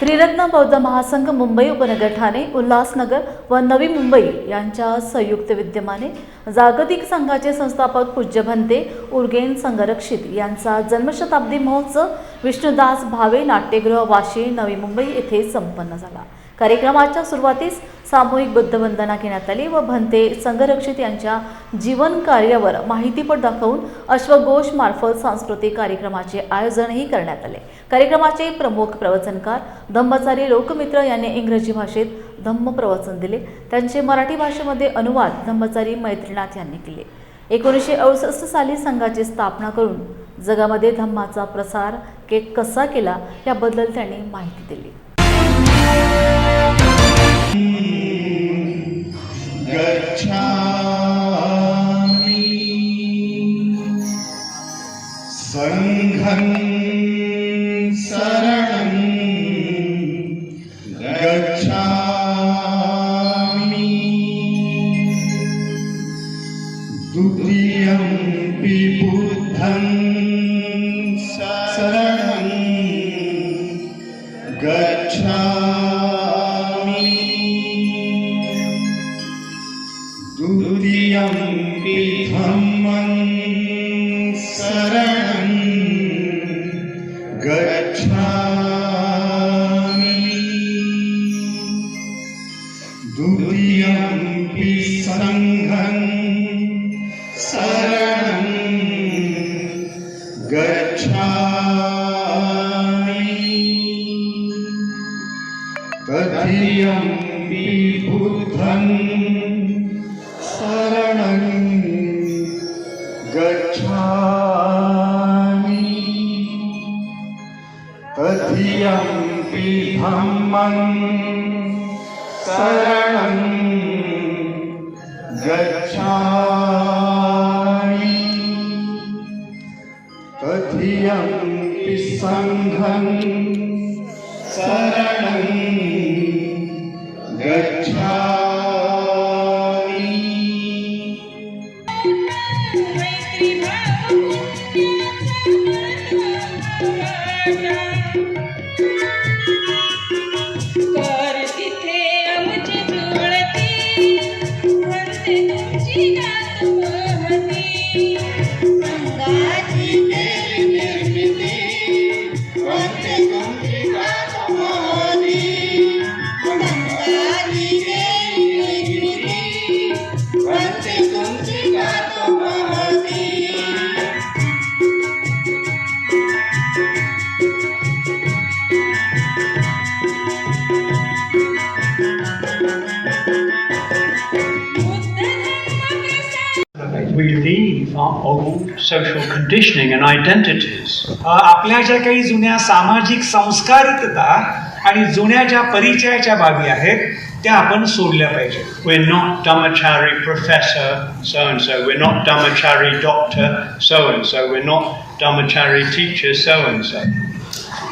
त्रिरत्न बौद्ध महासंघ मुंबई उपनगर ठाणे उल्हासनगर व नवी मुंबई यांच्या संयुक्त विद्यमाने जागतिक संघाचे संस्थापक पूज्य भंते उर्गेन संघरक्षित यांचा जन्मशताब्दी महोत्सव विष्णुदास भावे नाट्यगृह वाशी नवी मुंबई येथे संपन्न झाला. कार्यक्रमाच्या सुरुवातीस सामूहिक बुद्धवंदना घेण्यात आली व भंते संघरक्षित यांच्या जीवन कार्यावर माहितीपट दाखवून अश्वघोष मार्फत सांस्कृतिक कार्यक्रमाचे आयोजनही करण्यात आले. कार्यक्रमाचे प्रमुख प्रवचनकार धम्मचारी लोकमित्र यांनी इंग्रजी भाषेत धम्म प्रवचन दिले. त्यांचे मराठी भाषेमध्ये अनुवाद धम्मचारी मैत्रीनाथ यांनी केले. एकोणीसशे अडुसष्ट साली संघाची स्थापना करून जगामध्ये धम्माचा प्रसार के कसा केला याबद्दल त्यांनी माहिती दिली. गच्छामि। सङ्घं शरणं गच्छामि। द्वितीयं शरणं गच्छामि। तदीयं बुद्धं शरणं गच्छामि। तदीयं धम्मं शरणं गच्छामि। तदीयं सङ्घं शरणं गच्छ We leave our old social conditioning and identities. अ, आपल्या ज्या काही जुन्या सामाजिक संस्कारितता आणि जुन्या ज्या परिचयाच्या बाबी आहेत त्या आपण सोडल्या पाहिजे We're not Dhammachari professor so and so. We're not Dhammachari doctor so and so. We're not Dhammachari teacher so and so.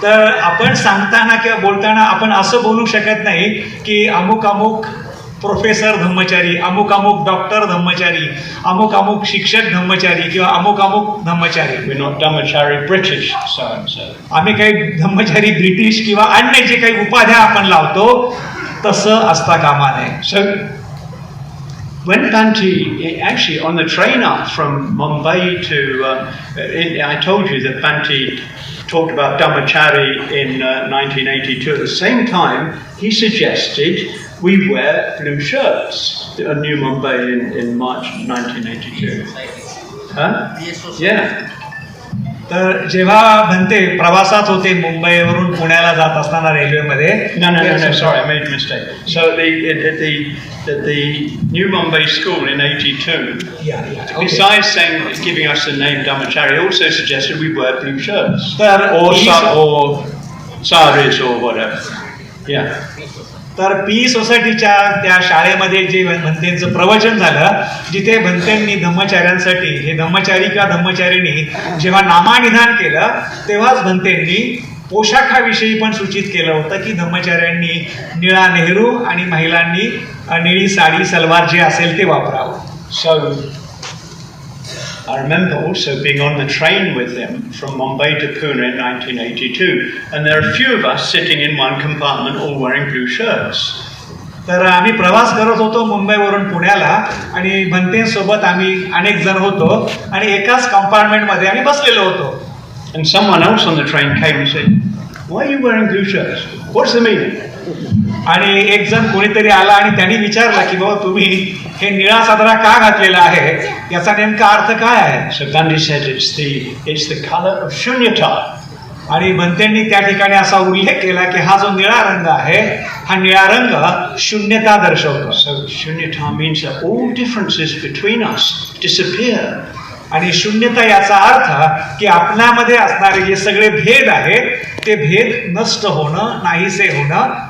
तर आपण सांगताना किंवा बोलताना आपण असं बोलू शकत नाही की अमुक अमुक प्रोफेसर धम्मचारी अमुक अमुक डॉक्टर धम्मचारी अमुक अमुक शिक्षक धम्मचारी किंवा अमुक अमुक धम्मचारी and so. आम्ही काही धम्मचारी ब्रिटिश किंवा अन्य जे काही उपाध्या आपण लावतो तसं असता कामा नये when Bhante, actually on the train up from Mumbai to, uh, in, I told you that Bhante talked about Dhammachari in uh, 1982. At the same time, he suggested we wear blue shirts in New Mumbai in, in March 1982. Huh? Yeah. तर जेव्हा म्हणते प्रवासात होते मुंबईवरून पुण्याला जात असताना रेल्वेमध्ये No, no, no, no, sorry, I made a mistake. So the, at, at the, at the New Mumbai school in 82, Yeah, yeah, okay. Besides saying, giving us the name Dhammachari, also suggested we wear blue shirts. तर Or, he sa- so- or saris or whatever. Yeah. तर P सोसायटीच्या त्या शाळेमध्ये जे भंतेंचं प्रवचन झालं जिथे भंतेंनी धम्मचार्यांसाठी हे धम्मचारी किंवा धम्मचारिणी जेव्हा नामानिधान केलं तेव्हाच भंतेंनी पोशाखाविषयी पण सूचित केलं होतं की धम्मचार्यांनी निळा नेहरू आणि महिलांनी निळी साडी सलवार जे असेल ते वापरावं So I remember also being on the train with him from Mumbai to Pune in 1982, and there are a few of us sitting in one compartment all wearing blue shirts. तर आम्ही प्रवास करत होतो मुंबईवरून पुण्याला आणि भंतेंसोबत आम्ही अनेक जण होतो आणि एकाच कंपार्टमेंटमध्ये आम्ही बसलेलो होतो And someone else on the train came and said, why you wear green shirt what's the meaning आणि एक जण कोणीतरी आला आणि त्यांनी विचारला की बाबा तुम्ही हे निळा साधारा का घातलेला आहे? याचा नेमका अर्थ काय आहे? शब्दांनी शून्य ठा आणि भंत्यांनी त्या ठिकाणी असा उल्लेख केला की हा जो निळा रंग आहे हा निळा रंग शून्यता दर्शवतो. शून्य ठा मीन्स ओल डिफरन्सेस बिट्वीन अस टिस आणि शून्यता याचा अर्थ की आपल्यामध्ये असणारे जे सगळे भेद आहेत ते भेद नष्ट होणं नाहीसे होणं